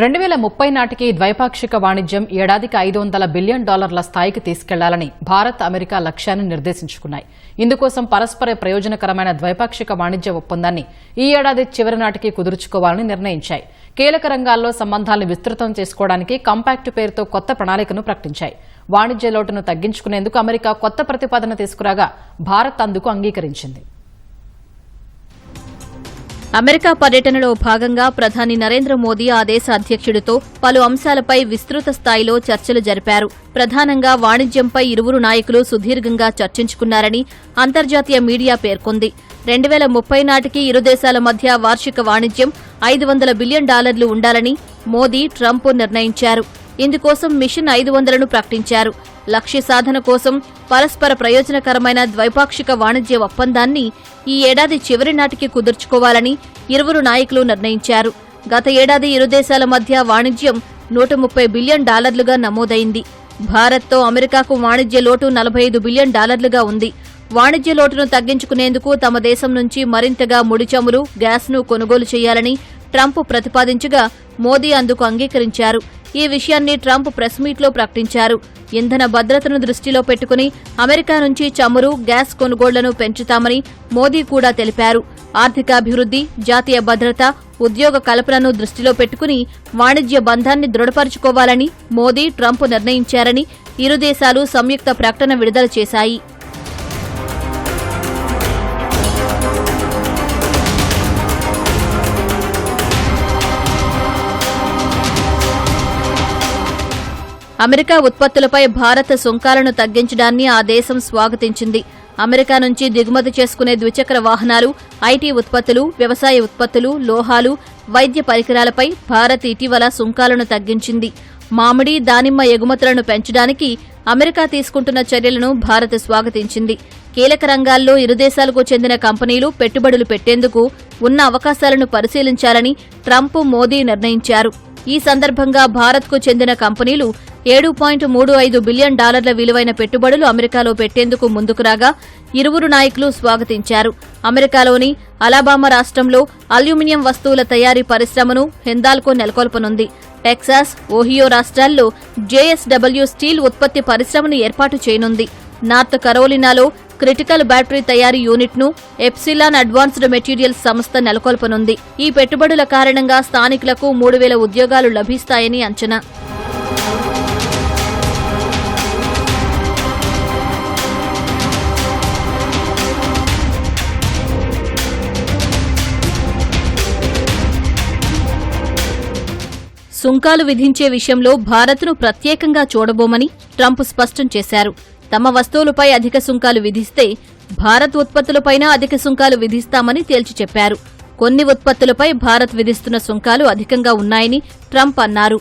రెండు వేల ముప్పై నాటికి ద్వైపాక్షిక వాణిజ్యం ఏడాదికి ఐదు వందల బిలియన్ డాలర్ల స్థాయికి తీసుకెళ్ళాలని భారత్ అమెరికా లక్ష్యాన్ని నిర్దేశించుకున్నాయి. ఇందుకోసం పరస్పర ప్రయోజనకరమైన ద్వైపాక్షిక వాణిజ్య ఒప్పందాన్ని ఈ ఏడాది చివరి నాటికి కుదుర్చుకోవాలని నిర్ణయించాయి. కీలక రంగాల్లో సంబంధాలను విస్తృతం చేసుకోవడానికి కాంపాక్ట్ పేరుతో కొత్త ప్రణాళికను ప్రకటించాయి. వాణిజ్య లోటును తగ్గించుకునేందుకు అమెరికా కొత్త ప్రతిపాదన తీసుకురాగా భారత్ అందుకు అంగీకరించింది. అమెరికా పర్యటనలో భాగంగా ప్రధాని నరేంద్ర మోదీ ఆ దేశ అధ్యక్షుడితో పలు అంశాలపై విస్తృత స్థాయిలో చర్చలు జరిపారు. ప్రధానంగా వాణిజ్యంపై ఇరువురు నాయకులు సుదీర్ఘంగా చర్చించుకున్నారని అంతర్జాతీయ మీడియా పేర్కొంది. రెండు వేల ముప్పై నాటికి ఇరు దేశాల మధ్య వార్షిక వాణిజ్యం ఐదు వందల బిలియన్ డాలర్లు ఉండాలని మోదీ ట్రంప్ నిర్ణయించారు. ఇందుకోసం మిషన్ ఐదు వందలను ప్రకటించారు. లక్ష్య సాధన కోసం పరస్పర ప్రయోజనకరమైన ద్వైపాక్షిక వాణిజ్య ఒప్పందాన్ని ఈ ఏడాది చివరి నాటికి కుదుర్చుకోవాలని ఇరువురు నాయకులు నిర్ణయించారు. గత ఏడాది ఇరు దేశాల మధ్య వాణిజ్యం నూట ముప్పై బిలియన్ డాలర్లుగా నమోదైంది. భారత్తో అమెరికాకు వాణిజ్య లోటు నలభై ఐదు బిలియన్ డాలర్లుగా ఉంది. వాణిజ్య లోటును తగ్గించుకునేందుకు తమ దేశం నుంచి మరింతగా ముడిచమురు గ్యాస్ను కొనుగోలు చేయాలని ట్రంప్ ప్రతిపాదించగా మోదీ అందుకు అంగీకరించారు. ఈ విషయాన్ని ట్రంప్ ప్రెస్ మీట్లో ప్రకటించారు. ఇంధన భద్రతను దృష్టిలో పెట్టుకుని అమెరికా నుంచి చమురు గ్యాస్ కొనుగోళ్ళను పెంచుతామని మోదీ కూడా తెలిపారు. ఆర్థికాభివృద్ధి జాతీయ భద్రత ఉద్యోగ కల్పనను దృష్టిలో పెట్టుకుని వాణిజ్య బంధాన్ని దృఢపరుచుకోవాలని మోదీ ట్రంప్ నిర్ణయించారని ఇరు దేశాలు సంయుక్త ప్రకటన విడుదల చేశాయి. అమెరికా ఉత్పత్తులపై భారత సుంకాలను తగ్గించడాన్ని ఆ దేశం స్వాగతించింది. అమెరికా నుంచి దిగుమతి చేసుకునే ద్విచక్ర వాహనాలు ఐటీ ఉత్పత్తులు వ్యవసాయ ఉత్పత్తులు లోహాలు వైద్య పరికరాలపై భారత్ ఇటీవల సుంకాలను తగ్గించింది. మామిడి దానిమ్మ ఎగుమతులను పెంచడానికి అమెరికా తీసుకుంటున్న చర్యలను భారత్ స్వాగతించింది. కీలక రంగాల్లో ఇరు దేశాలకు చెందిన కంపెనీలు పెట్టుబడులు పెట్టేందుకు ఉన్న అవకాశాలను పరిశీలించాలని ట్రంప్ మోదీ నిర్ణయించారు. ఈ సందర్భంగా భారత్కు చెందిన కంపెనీలు ఏడు పాయింట్ మూడు ఐదు బిలియన్ డాలర్ల విలువైన పెట్టుబడులు అమెరికాలో పెట్టేందుకు ముందుకు రాగా ఇరువురు నాయకులు స్వాగతించారు. అమెరికాలోని అలాబామా రాష్ట్రంలో అల్యూమినియం వస్తువుల తయారీ పరిశ్రమను హిందాల్కో నెలకొల్పనుంది. టెక్సాస్ ఓహియో రాష్ట్రాల్లో జేఎస్డబ్ల్యూ స్టీల్ ఉత్పత్తి పరిశ్రమను ఏర్పాటు చేయనుంది. నార్త్ కరోలినాలో క్రిటికల్ బ్యాటరీ తయారీ యూనిట్ను ఎప్సిలాన్ అడ్వాన్స్డ్ మెటీరియల్స్ సంస్థ నెలకొల్పనుంది. ఈ పెట్టుబడుల కారణంగా స్థానికులకు మూడు వేల ఉద్యోగాలు లభిస్తాయని అంచనా. సుంకాలు విధించే విషయంలో భారత్ను ప్రత్యేకంగా చూడబోమని ట్రంప్ స్పష్టం చేశారు. తమ వస్తువులపై అధిక సుంకాలు విధిస్తే భారత్ ఉత్పత్తులపైన అధిక సుంకాలు విధిస్తామని తేల్చి చెప్పారు. కొన్ని ఉత్పత్తులపై భారత్ విధిస్తున్న సుంకాలు అధికంగా ఉన్నాయని ట్రంప్ అన్నారు.